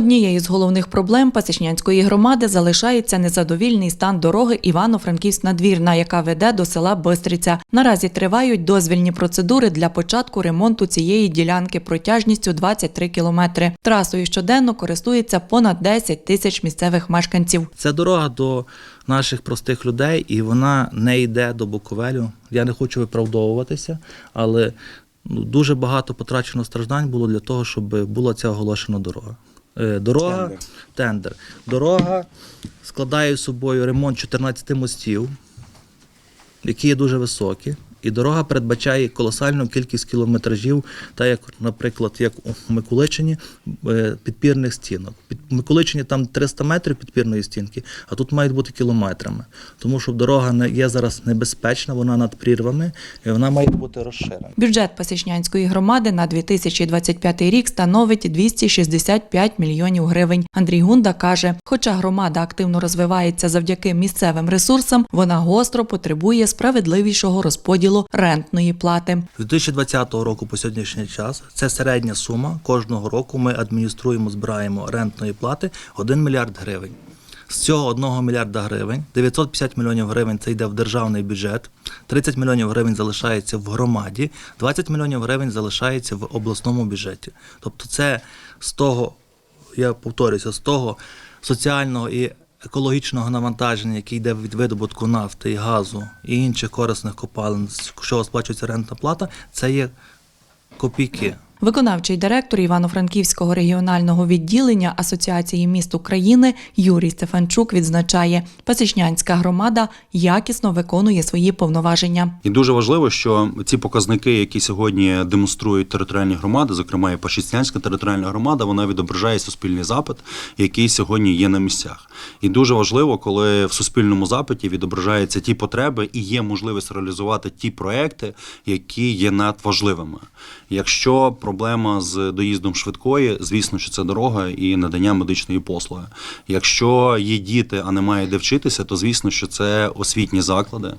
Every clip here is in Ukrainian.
Однією з головних проблем Пасічнянської громади залишається незадовільний стан дороги Івано-Франківськ-Надвірна, яка веде до села Бистриця. Наразі тривають дозвільні процедури для початку ремонту цієї ділянки протяжністю 23 кілометри. Трасою щоденно користується понад 10 тисяч місцевих мешканців. Це дорога до наших простих людей, і вона не йде до Буковелю. Я не хочу виправдовуватися, але ну, дуже багато потрачено страждань було для того, щоб була ця оголошена дорога. Е, Дорога, Тендер. тендер. Дорога складає собою ремонт 14 мостів, які є дуже високі. І дорога передбачає колосальну кількість кілометражів, так як, наприклад, як у Миколичині е, підпірних стінок. Під Миколичині там 300 метрів підпірної стінки, а тут мають бути кілометрами. Тому що дорога не- є зараз небезпечна, вона над прірвами, і вона має бути розширена. Бюджет Пасічнянської громади на 2025 рік становить 265 мільйонів гривень. Андрій Гунда каже, хоча громада активно розвивається завдяки місцевим ресурсам, вона гостро потребує справедливішого розподілу рентної плати. З 2020 року по сьогоднішній час це середня сума. Кожного року ми адмініструємо, збираємо рентної плати 1 мільярд гривень. З цього 1 мільярда гривень 950 мільйонів гривень це йде в державний бюджет, 30 мільйонів гривень залишається в громаді, 20 мільйонів гривень залишається в обласному бюджеті. Тобто це з того, я повторюся, з того соціального і екологічного навантаження, яке йде від видобутку нафти і газу і інших корисних копалин, що сплачується рентна плата, це є копійки. Виконавчий директор Івано-Франківського регіонального відділення Асоціації міст України Юрій Стефанчук відзначає, Пасічнянська громада якісно виконує свої повноваження. І дуже важливо, що ці показники, які сьогодні демонструють територіальні громади, зокрема і Пашіснянська територіальна громада, вона відображає суспільний запит, який сьогодні є на місцях. І дуже важливо, коли в суспільному запиті відображаються ті потреби і є можливість реалізувати ті проекти, які є надважливими. Якщо проблема з доїздом швидкої, звісно, що це дорога і надання медичної послуги. Якщо є діти, а немає де вчитися, то звісно, що це освітні заклади, е,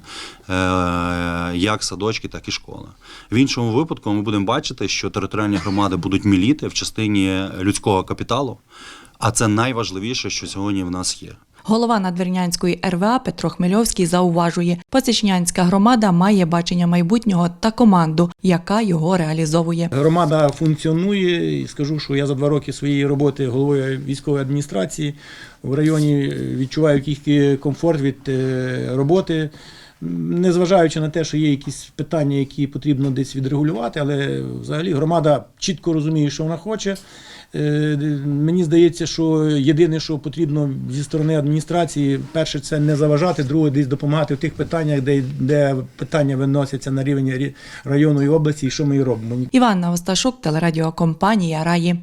як садочки, так і школи. В іншому випадку ми будемо бачити, що територіальні громади будуть міліти в частині людського капіталу, а це найважливіше, що сьогодні в нас є. Голова Надвірнянської РВА Петро Хмельовський зауважує, Пасічнянська громада має бачення майбутнього та команду, яка його реалізовує. Громада функціонує. І скажу, що я за два роки своєї роботи головою військової адміністрації в районі відчуваю якийсь комфорт від е, роботи. Незважаючи на те, що є якісь питання, які потрібно десь відрегулювати, але взагалі громада чітко розуміє, що вона хоче. Е, Мені здається, що єдине, що потрібно зі сторони адміністрації, перше, це не заважати, друге, десь допомагати в тих питаннях, де, де питання виносяться на рівень рі- району і області, і що ми і робимо. Іванна Осташук, телерадіокомпанія Раї.